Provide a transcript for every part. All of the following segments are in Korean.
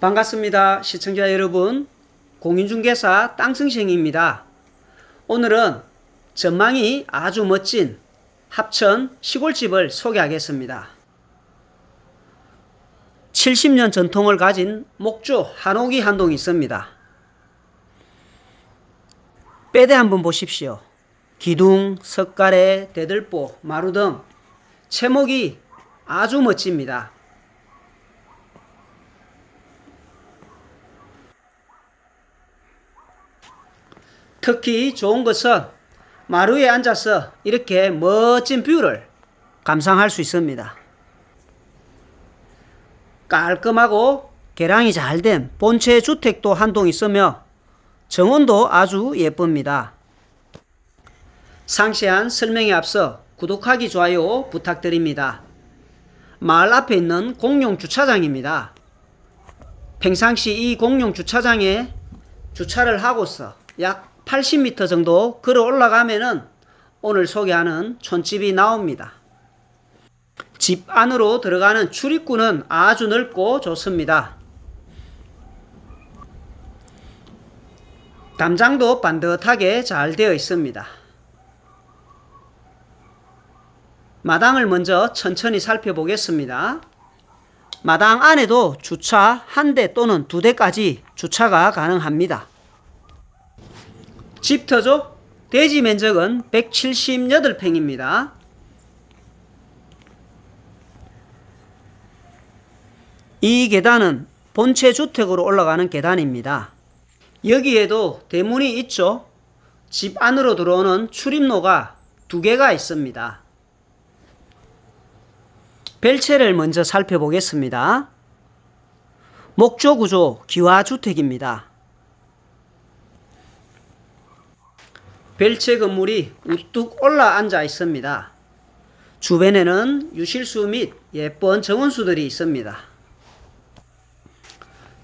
반갑습니다. 시청자 여러분. 공인중개사 땅승생입니다. 오늘은 전망이 아주 멋진 합천 시골집을 소개하겠습니다. 70년 전통을 가진 목조 한옥이 한동 있습니다. 빼대 한번 보십시오. 기둥, 석가래, 대들보, 마루 등 채목이 아주 멋집니다. 특히 좋은 것은 마루에 앉아서 이렇게 멋진 뷰를 감상할 수 있습니다. 깔끔하고 개량이 잘 된 본체 주택도 한 동 있으며 정원도 아주 예쁩니다. 상세한 설명에 앞서 구독하기 좋아요 부탁드립니다. 마을 앞에 있는 공용 주차장입니다. 평상시 이 공용 주차장에 주차를 하고서 약 80m 정도 걸어 올라가면은 오늘 소개하는 촌집이 나옵니다. 집 안으로 들어가는 출입구는 아주 넓고 좋습니다. 담장도 반듯하게 잘 되어 있습니다. 마당을 먼저 천천히 살펴보겠습니다. 마당 안에도 주차 한 대 또는 두 대까지 주차가 가능합니다. 집터조 대지 면적은 178평입니다. 이 계단은 본체 주택으로 올라가는 계단입니다. 여기에도 대문이 있죠. 집 안으로 들어오는 출입로가 두 개가 있습니다. 벨체를 먼저 살펴보겠습니다. 목조 구조 기와 주택입니다. 벨체 건물이 우뚝 올라 앉아 있습니다. 주변에는 유실수 및 예쁜 정원수들이 있습니다.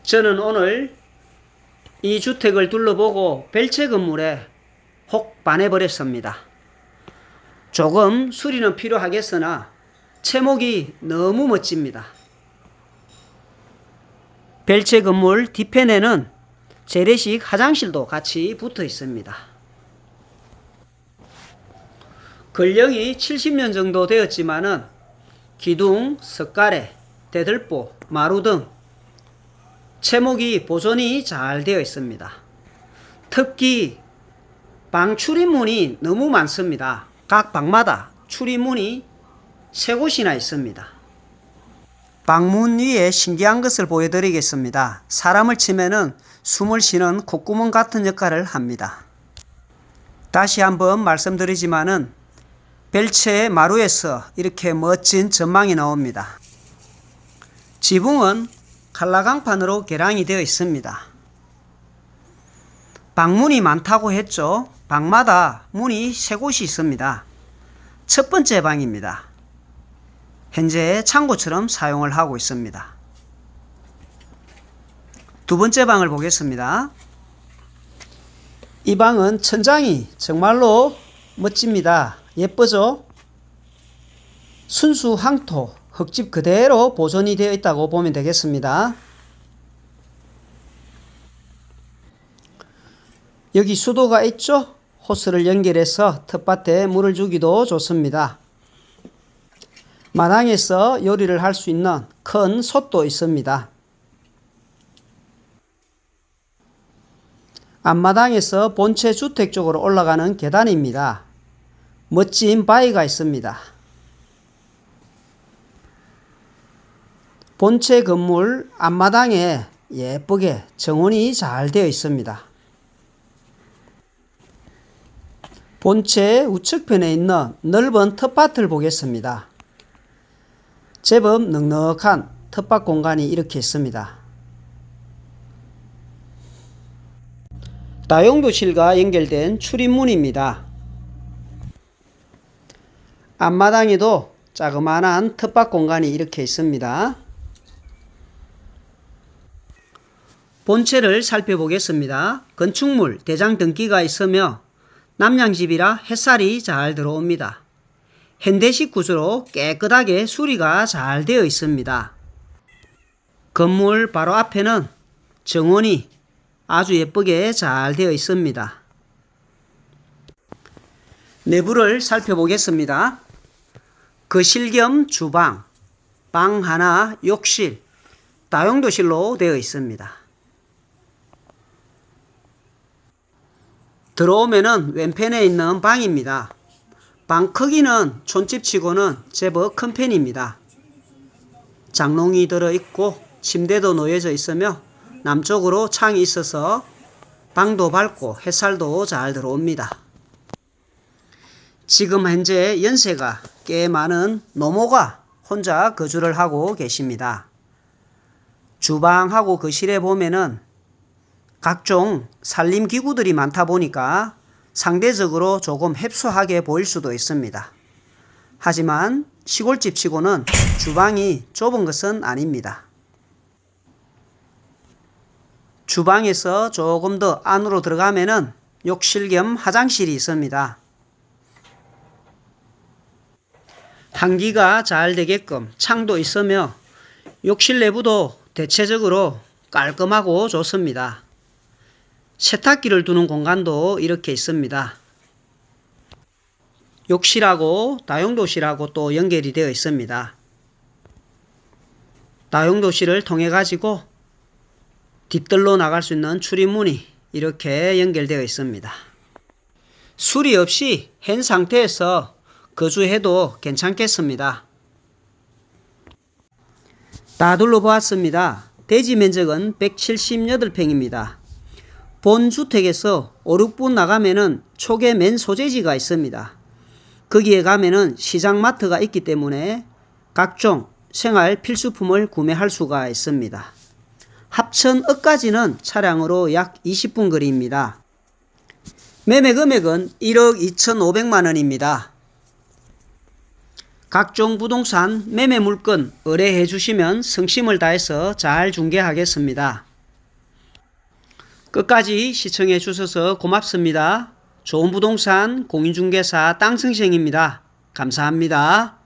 저는 오늘 이 주택을 둘러보고 벨체 건물에 혹 반해버렸습니다. 조금 수리는 필요하겠으나 채목이 너무 멋집니다. 벨체 건물 뒤편에는 재래식 화장실도 같이 붙어 있습니다. 근력이 70년 정도 되었지만은 기둥, 석가래, 대들보, 마루 등 채목이 보존이 잘 되어 있습니다. 특히 방 출입문이 너무 많습니다. 각 방마다 출입문이 세 곳이나 있습니다. 방문 위에 신기한 것을 보여드리겠습니다. 사람을 치면은 숨을 쉬는 콧구멍 같은 역할을 합니다. 다시 한번 말씀드리지만은 벨체의 마루에서 이렇게 멋진 전망이 나옵니다. 지붕은 칼라강판으로 개량이 되어 있습니다. 방문이 많다고 했죠. 방마다 문이 세 곳이 있습니다. 첫 번째 방입니다. 현재 창고처럼 사용을 하고 있습니다. 두 번째 방을 보겠습니다. 이 방은 천장이 정말로 멋집니다. 예쁘죠? 순수 항토 흙집 그대로 보존이 되어 있다고 보면 되겠습니다. 여기 수도가 있죠? 호스를 연결해서 텃밭에 물을 주기도 좋습니다. 마당에서 요리를 할 수 있는 큰 솥도 있습니다. 앞마당에서 본체 주택 쪽으로 올라가는 계단입니다. 멋진 바위가 있습니다. 본체 건물 앞마당에 예쁘게 정원이 잘 되어 있습니다. 본체 우측편에 있는 넓은 텃밭을 보겠습니다. 제법 넉넉한 텃밭 공간이 이렇게 있습니다. 다용도실과 연결된 출입문입니다. 앞마당에도 자그마한 텃밭 공간이 이렇게 있습니다. 본체를 살펴보겠습니다. 건축물 대장 등기가 있으며 남양집이라 햇살이 잘 들어옵니다. 현대식 구조로 깨끗하게 수리가 잘 되어 있습니다. 건물 바로 앞에는 정원이 아주 예쁘게 잘 되어 있습니다. 내부를 살펴보겠습니다. 거실 겸 주방, 방 하나, 욕실, 다용도실로 되어 있습니다. 들어오면은 왼편에 있는 방입니다. 방 크기는 촌집치고는 제법 큰 편입니다. 장롱이 들어 있고 침대도 놓여져 있으며 남쪽으로 창이 있어서 방도 밝고 햇살도 잘 들어옵니다. 지금 현재 연세가 꽤 많은 노모가 혼자 거주를 하고 계십니다. 주방하고 거실에 보면은 각종 살림 기구들이 많다 보니까 상대적으로 조금 협소하게 보일 수도 있습니다. 하지만 시골집 치고는 주방이 좁은 것은 아닙니다. 주방에서 조금 더 안으로 들어가면은 욕실 겸 화장실이 있습니다. 환기가 잘 되게끔 창도 있으며 욕실 내부도 대체적으로 깔끔하고 좋습니다. 세탁기를 두는 공간도 이렇게 있습니다. 욕실하고 다용도실하고 또 연결이 되어 있습니다. 다용도실을 통해 가지고 뒷뜰로 나갈 수 있는 출입문이 이렇게 연결되어 있습니다. 수리 없이 현 상태에서 거주해도 괜찮겠습니다. 다 둘러보았습니다. 대지 면적은 178평입니다. 본 주택에서 5, 6분 나가면은 초계 맨 소재지가 있습니다. 거기에 가면은 시장마트가 있기 때문에 각종 생활 필수품을 구매할 수가 있습니다. 합천읍까지는 차량으로 약 20분 거리입니다. 매매 금액은 1억 2,500만 원입니다. 각종 부동산 매매 물건 의뢰해 주시면 성심을 다해서 잘 중개하겠습니다. 끝까지 시청해 주셔서 고맙습니다. 좋은 부동산 공인중개사 땅승생입니다. 감사합니다.